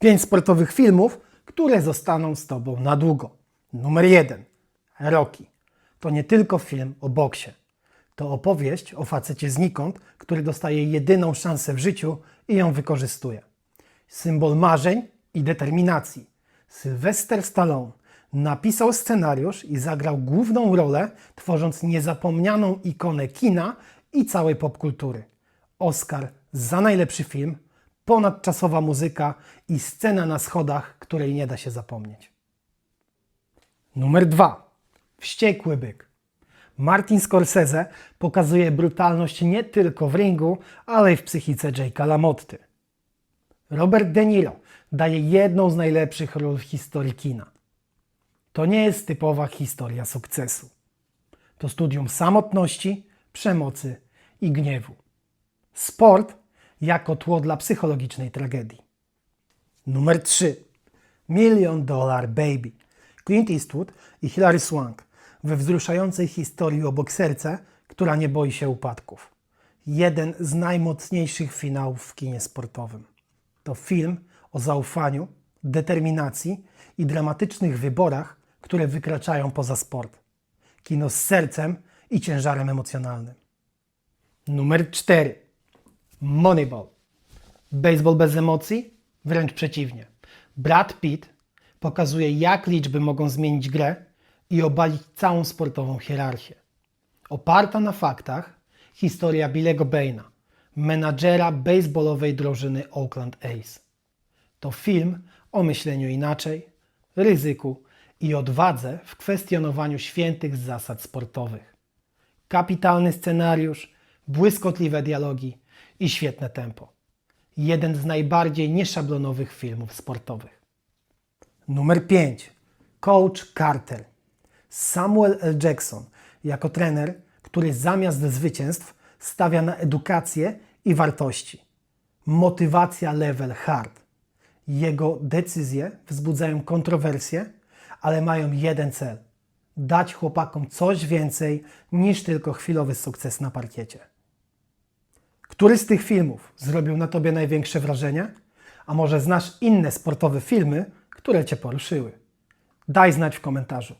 Pięć sportowych filmów, które zostaną z Tobą na długo. Numer jeden. Rocky. To nie tylko film o boksie. To opowieść o facecie znikąd, który dostaje jedyną szansę w życiu i ją wykorzystuje. Symbol marzeń i determinacji. Sylwester Stallone napisał scenariusz i zagrał główną rolę, tworząc niezapomnianą ikonę kina i całej popkultury. Oscar za najlepszy film, ponadczasowa muzyka i scena na schodach, której nie da się zapomnieć. Numer 2. Wściekły byk. Martin Scorsese pokazuje brutalność nie tylko w ringu, ale i w psychice Jake'a LaMotty. Robert De Niro daje jedną z najlepszych ról w historii kina. To nie jest typowa historia sukcesu. To studium samotności, przemocy i gniewu. Sport jako tło dla psychologicznej tragedii. Numer 3. Million Dollar Baby. Clint Eastwood i Hilary Swank we wzruszającej historii o bokserce, która nie boi się upadków. Jeden z najmocniejszych finałów w kinie sportowym. To film o zaufaniu, determinacji i dramatycznych wyborach, które wykraczają poza sport. Kino z sercem i ciężarem emocjonalnym. Numer 4. Moneyball. Baseball bez emocji? Wręcz przeciwnie. Brad Pitt pokazuje, jak liczby mogą zmienić grę i obalić całą sportową hierarchię. Oparta na faktach, historia Billego Baina, menadżera baseballowej drużyny Oakland A's. To film o myśleniu inaczej, ryzyku i odwadze w kwestionowaniu świętych zasad sportowych. Kapitalny scenariusz, błyskotliwe dialogi i świetne tempo. Jeden z najbardziej nieszablonowych filmów sportowych. Numer 5. Coach Carter. Samuel L. Jackson jako trener, który zamiast zwycięstw stawia na edukację i wartości. Motywacja level hard. Jego decyzje wzbudzają kontrowersje, ale mają jeden cel: dać chłopakom coś więcej niż tylko chwilowy sukces na parkiecie. Który z tych filmów zrobił na tobie największe wrażenie? A może znasz inne sportowe filmy, które cię poruszyły? Daj znać w komentarzu.